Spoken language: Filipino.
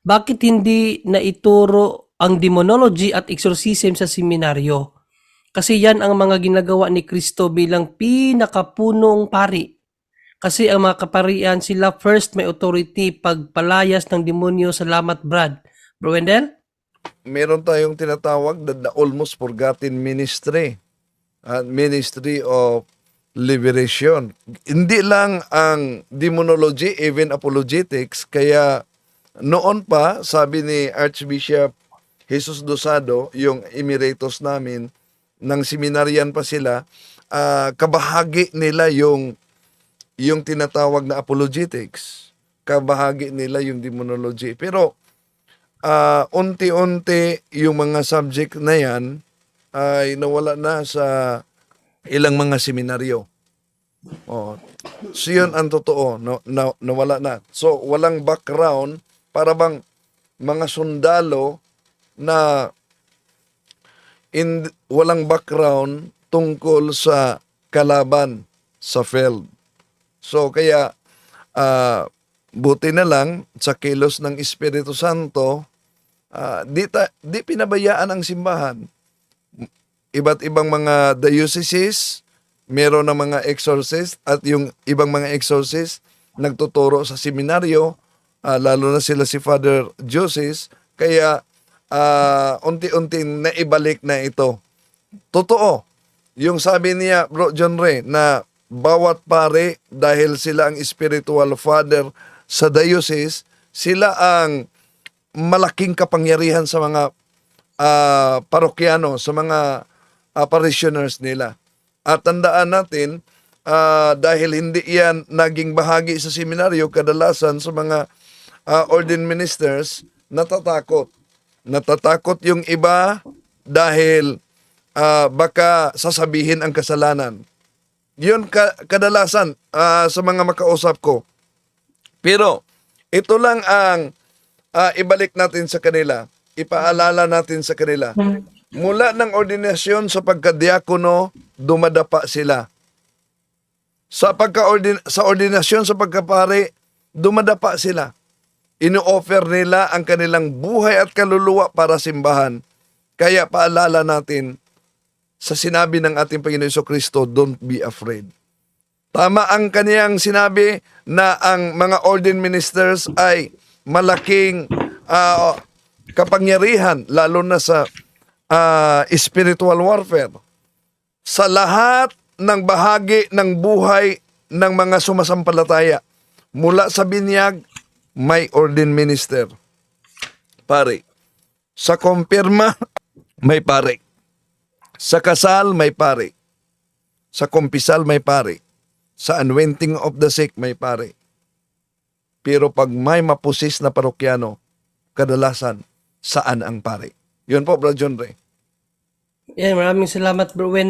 bakit hindi na ituro ang demonology at exorcism sa seminaryo? Kasi yan ang mga ginagawa ni Kristo bilang pinakapunong pari. Kasi ang mga kaparian sila first may authority pagpalayas ng demonyo. Salamat Brad. Bro Wendell? meron tayong tinatawag na the almost forgotten ministry. Uh, ministry of liberation. Hindi lang ang demonology, even apologetics. Kaya noon pa, sabi ni Archbishop Jesus Dosado, yung emeritus namin, ng seminaryan pa sila, ah, kabahagi nila yung yung tinatawag na apologetics. Kabahagi nila yung demonology. Pero ah unti-unti yung mga subject na yan ay nawala na sa ilang mga seminaryo. Oh. So yun ang totoo, no, na, nawala na. So walang background para bang mga sundalo na in, walang background tungkol sa kalaban sa field. So kaya ah, buti na lang sa kilos ng Espiritu Santo ah, di, ta, di pinabayaan ang simbahan. Iba't ibang mga dioceses, meron ng mga exorcist at yung ibang mga exorcist nagtuturo sa seminaryo, ah, lalo na sila si Father Joses, kaya ah, unti-unti naibalik na ito. Totoo, yung sabi niya, Bro John Ray, na bawat pare, dahil sila ang spiritual father sa diocese, sila ang malaking kapangyarihan sa mga ah, parokyano, sa mga ah, parishioners nila. At tandaan natin, ah, dahil hindi yan naging bahagi sa seminaryo, kadalasan sa mga ah, ordained ministers, natatakot. Natatakot yung iba dahil ah, baka sasabihin ang kasalanan. Yun ka- kadalasan ah, sa mga makausap ko. Pero ito lang ang ah, ibalik natin sa kanila. Ipaalala natin sa kanila. Mula ng ordinasyon sa pagkadiakono, dumadapa sila. Sa pagka sa ordinasyon sa pagkapare, dumadapa sila. Ino-offer nila ang kanilang buhay at kaluluwa para simbahan. Kaya paalala natin sa sinabi ng ating Panginoon Hesus Kristo, don't be afraid. Tama ang kaniyang sinabi na ang mga ordained ministers ay malaking ah, kapangyarihan lalo na sa ah, spiritual warfare. Sa lahat ng bahagi ng buhay ng mga sumasampalataya, mula sa binyag, may ordained minister. Pare. Sa kumpirma, may pare. Sa kasal, may pare. Sa kumpisal, may pare. Sa anointing of the sick, may pare. Pero pag may mapusis na parokyano, kadalasan, saan ang pare? Yun po, Brother John Ray. Yan, maraming salamat Bro Wendell.